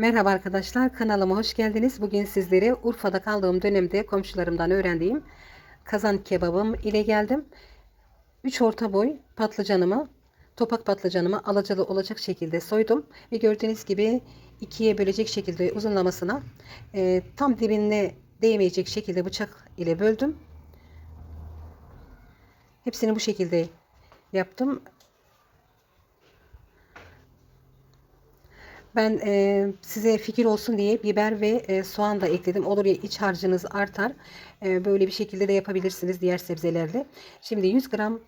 Merhaba arkadaşlar kanalıma hoş geldiniz. Bugün sizlere Urfa'da kaldığım dönemde komşularımdan öğrendiğim kazan kebabım ile geldim. 3 orta boy patlıcanımı topak patlıcanımı alacalı olacak şekilde soydum. Ve gördüğünüz gibi ikiye bölecek şekilde uzunlamasına e, tam dibine değmeyecek şekilde bıçak ile böldüm. Hepsini bu şekilde yaptım. Ben e, size fikir olsun diye biber ve e, soğan da ekledim. Olur ya iç harcınız artar. E, böyle bir şekilde de yapabilirsiniz diğer sebzelerle. Şimdi 100 gram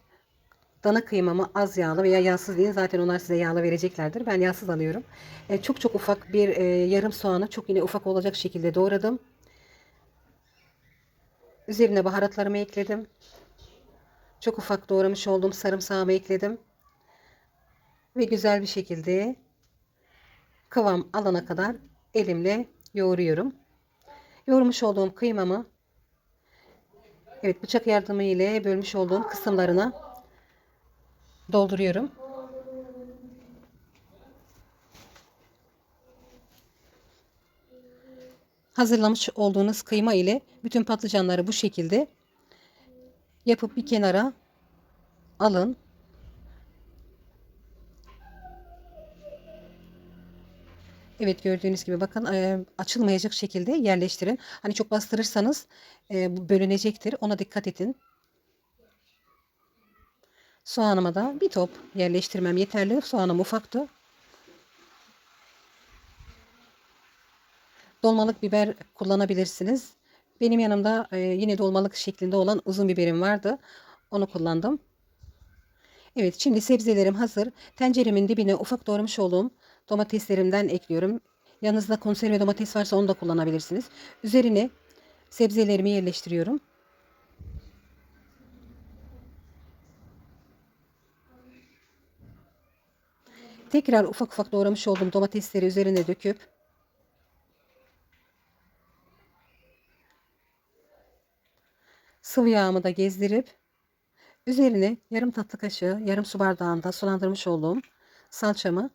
dana kıymamı az yağlı veya yağsız deyin. Zaten onlar size yağlı vereceklerdir. Ben yağsız alıyorum. E, çok çok ufak bir e, yarım soğanı çok yine ufak olacak şekilde doğradım. Üzerine baharatlarımı ekledim. Çok ufak doğramış olduğum sarımsağımı ekledim. Ve güzel bir şekilde kıvam alana kadar elimle yoğuruyorum. Yoğurmuş olduğum kıymamı evet bıçak yardımı ile bölmüş olduğum kısımlarına dolduruyorum. Hazırlamış olduğunuz kıyma ile bütün patlıcanları bu şekilde yapıp bir kenara alın. Evet gördüğünüz gibi bakın açılmayacak şekilde yerleştirin. Hani çok bastırırsanız bölünecektir. Ona dikkat edin. Soğanıma da bir top yerleştirmem yeterli. Soğanım ufaktı. Dolmalık biber kullanabilirsiniz. Benim yanımda yine dolmalık şeklinde olan uzun biberim vardı. Onu kullandım. Evet şimdi sebzelerim hazır. Tenceremin dibine ufak doğramış olduğum domateslerimden ekliyorum. Yanınızda konserve domates varsa onu da kullanabilirsiniz. Üzerine sebzelerimi yerleştiriyorum. Tekrar ufak ufak doğramış olduğum domatesleri üzerine döküp sıvı yağımı da gezdirip üzerine yarım tatlı kaşığı yarım su bardağında sulandırmış olduğum salçamı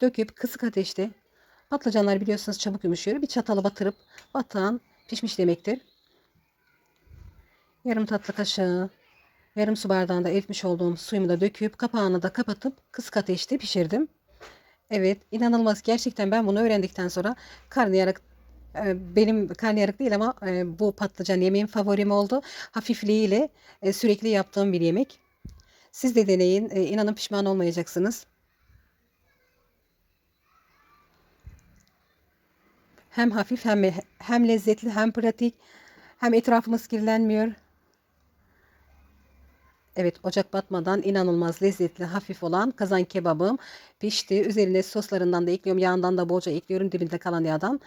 döküp kısık ateşte patlıcanlar biliyorsunuz çabuk yumuşuyor. Bir çatala batırıp batan pişmiş demektir. Yarım tatlı kaşığı yarım su bardağında eritmiş olduğum suyumu da döküp kapağını da kapatıp kısık ateşte pişirdim. Evet inanılmaz gerçekten ben bunu öğrendikten sonra karnıyarık e, benim karnıyarık değil ama e, bu patlıcan yemeğim favorim oldu. Hafifliğiyle e, sürekli yaptığım bir yemek. Siz de deneyin. İnanın pişman olmayacaksınız. Hem hafif hem hem lezzetli hem pratik hem etrafımız kirlenmiyor. Evet ocak batmadan inanılmaz lezzetli hafif olan kazan kebabım pişti. Üzerine soslarından da ekliyorum. Yağından da bolca ekliyorum dibinde kalan yağdan.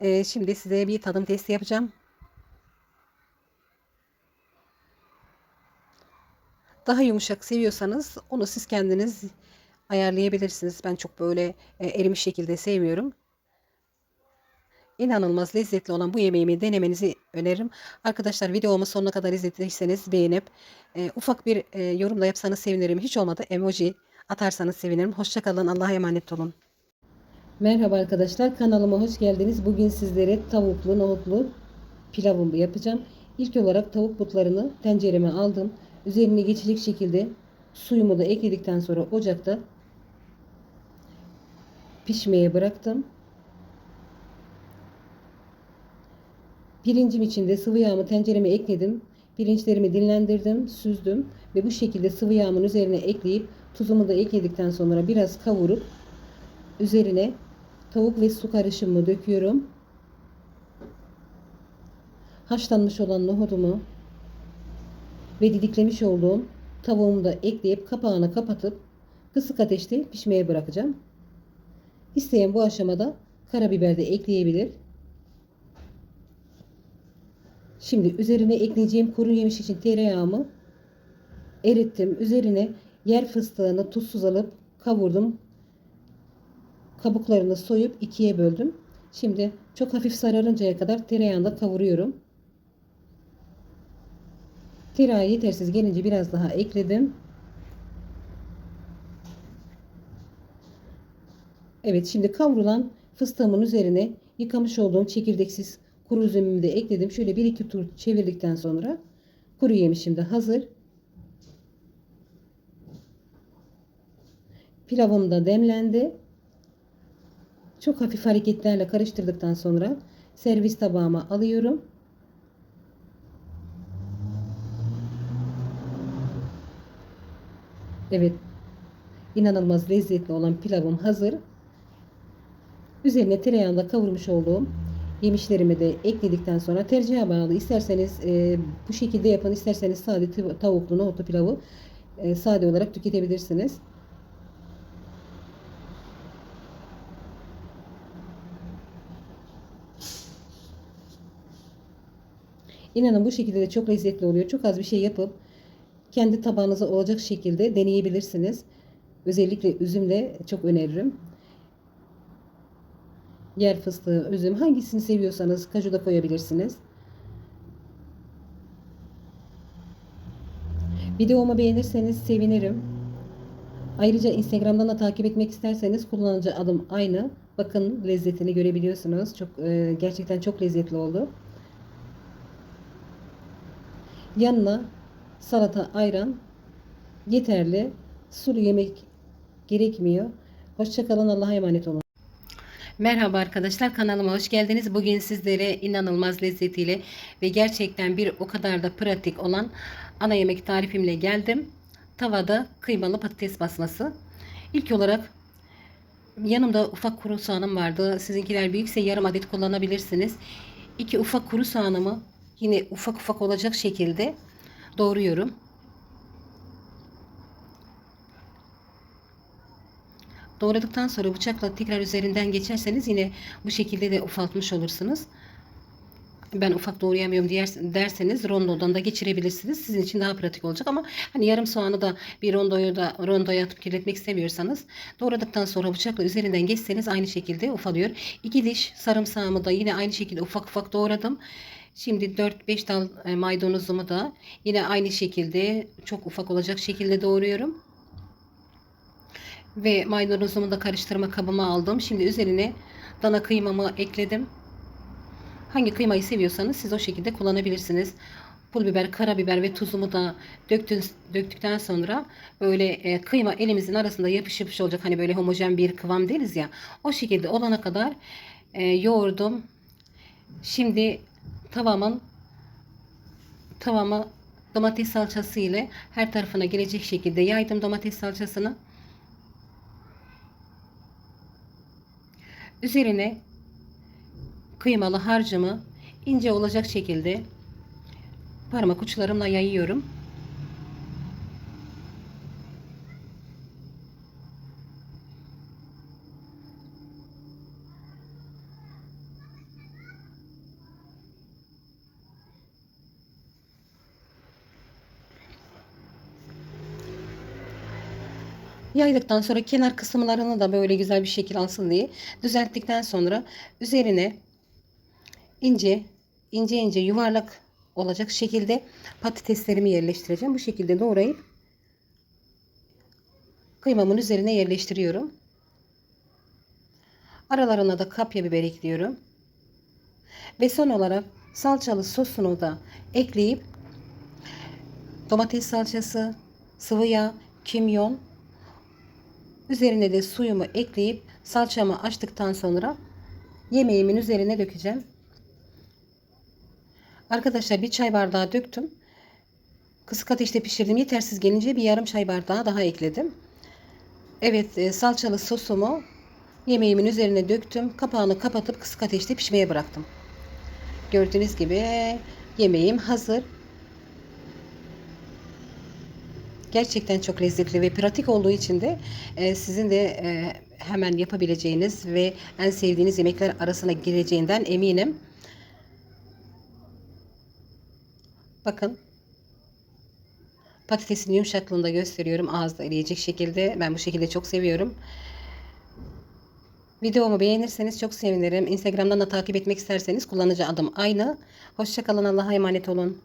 Ee, şimdi size bir tadım testi yapacağım. Daha yumuşak seviyorsanız onu siz kendiniz ayarlayabilirsiniz. Ben çok böyle e, erimiş şekilde sevmiyorum. İnanılmaz lezzetli olan bu yemeğimi denemenizi öneririm. Arkadaşlar videomu sonuna kadar izlediyseniz beğenip e, ufak bir e, yorum da yapsanız sevinirim. Hiç olmadı emoji atarsanız sevinirim. Hoşçakalın. Allah'a emanet olun. Merhaba arkadaşlar kanalıma hoş geldiniz. Bugün sizlere tavuklu nohutlu pilavımı yapacağım. İlk olarak tavuk butlarını tencereme aldım. Üzerine geçecek şekilde suyumu da ekledikten sonra ocakta pişmeye bıraktım. Pirincim için de sıvı yağımı tencereme ekledim. Pirinçlerimi dinlendirdim, süzdüm ve bu şekilde sıvı yağımın üzerine ekleyip tuzumu da ekledikten sonra biraz kavurup üzerine tavuk ve su karışımımı döküyorum. Haşlanmış olan nohudumu ve didiklemiş olduğum tavuğumu da ekleyip kapağını kapatıp kısık ateşte pişmeye bırakacağım. İsteyen bu aşamada karabiber de ekleyebilir. Şimdi üzerine ekleyeceğim kuru yemiş için tereyağımı erittim. Üzerine yer fıstığını tuzsuz alıp kavurdum. Kabuklarını soyup ikiye böldüm. Şimdi çok hafif sararıncaya kadar tereyağında kavuruyorum. Tereyağı yetersiz gelince biraz daha ekledim. Evet şimdi kavrulan fıstığımın üzerine yıkamış olduğum çekirdeksiz kuru üzümümü de ekledim. Şöyle bir iki tur çevirdikten sonra kuru yemişim de hazır. Pilavım da demlendi. Çok hafif hareketlerle karıştırdıktan sonra servis tabağıma alıyorum. Evet. inanılmaz lezzetli olan pilavım hazır. Üzerine tereyağında kavurmuş olduğum yemişlerimi de ekledikten sonra tercihe bağlı. İsterseniz e, bu şekilde yapın, isterseniz sade tav- tavuklu nohutlu pilavı e, sade olarak tüketebilirsiniz. İnanın bu şekilde de çok lezzetli oluyor. Çok az bir şey yapıp kendi tabağınıza olacak şekilde deneyebilirsiniz. Özellikle üzümle çok öneririm. Yer fıstığı, üzüm hangisini seviyorsanız kaju da koyabilirsiniz. Videomu beğenirseniz sevinirim. Ayrıca Instagram'dan da takip etmek isterseniz kullanıcı adım aynı. Bakın lezzetini görebiliyorsunuz. Çok e, gerçekten çok lezzetli oldu. Yanına salata, ayran yeterli. Sulu yemek gerekmiyor. Hoşçakalın. Allah'a emanet olun. Merhaba arkadaşlar kanalıma hoş geldiniz. Bugün sizlere inanılmaz lezzetiyle ve gerçekten bir o kadar da pratik olan ana yemek tarifimle geldim. Tavada kıymalı patates basması. İlk olarak yanımda ufak kuru soğanım vardı. Sizinkiler büyükse yarım adet kullanabilirsiniz. İki ufak kuru soğanımı yine ufak ufak olacak şekilde doğruyorum. Doğradıktan sonra bıçakla tekrar üzerinden geçerseniz yine bu şekilde de ufaltmış olursunuz. Ben ufak doğrayamıyorum derseniz rondodan da geçirebilirsiniz. Sizin için daha pratik olacak ama hani yarım soğanı da bir rondoya da rondoya atıp kirletmek istemiyorsanız doğradıktan sonra bıçakla üzerinden geçseniz aynı şekilde ufalıyor. İki diş sarımsağımı da yine aynı şekilde ufak ufak doğradım. Şimdi 4-5 dal e, maydanozumu da yine aynı şekilde çok ufak olacak şekilde doğruyorum. Ve maydanozumu da karıştırma kabıma aldım. Şimdi üzerine dana kıymamı ekledim. Hangi kıymayı seviyorsanız siz o şekilde kullanabilirsiniz. Pul biber, karabiber ve tuzumu da döktün, döktükten sonra böyle e, kıyma elimizin arasında yapış yapış olacak. Hani böyle homojen bir kıvam deriz ya. O şekilde olana kadar e, yoğurdum. Şimdi tavamın tavama domates salçası ile her tarafına gelecek şekilde yaydım domates salçasını. Üzerine kıymalı harcımı ince olacak şekilde parmak uçlarımla yayıyorum. Yaydıktan sonra kenar kısımlarını da böyle güzel bir şekil alsın diye düzelttikten sonra üzerine ince ince ince yuvarlak olacak şekilde patateslerimi yerleştireceğim. Bu şekilde doğrayıp kıymamın üzerine yerleştiriyorum. Aralarına da kapya biber ekliyorum. Ve son olarak salçalı sosunu da ekleyip domates salçası, sıvı yağ, kimyon Üzerine de suyumu ekleyip salçamı açtıktan sonra yemeğimin üzerine dökeceğim. Arkadaşlar bir çay bardağı döktüm. Kısık ateşte pişirdim. Yetersiz gelince bir yarım çay bardağı daha ekledim. Evet e, salçalı sosumu yemeğimin üzerine döktüm. Kapağını kapatıp kısık ateşte pişmeye bıraktım. Gördüğünüz gibi yemeğim hazır. Gerçekten çok lezzetli ve pratik olduğu için de e, sizin de e, hemen yapabileceğiniz ve en sevdiğiniz yemekler arasına gireceğinden eminim. Bakın patatesin yumuşaklığını da gösteriyorum. Ağızda eriyecek şekilde. Ben bu şekilde çok seviyorum. Videomu beğenirseniz çok sevinirim. Instagram'dan da takip etmek isterseniz kullanıcı adım aynı. Hoşçakalın. Allah'a emanet olun.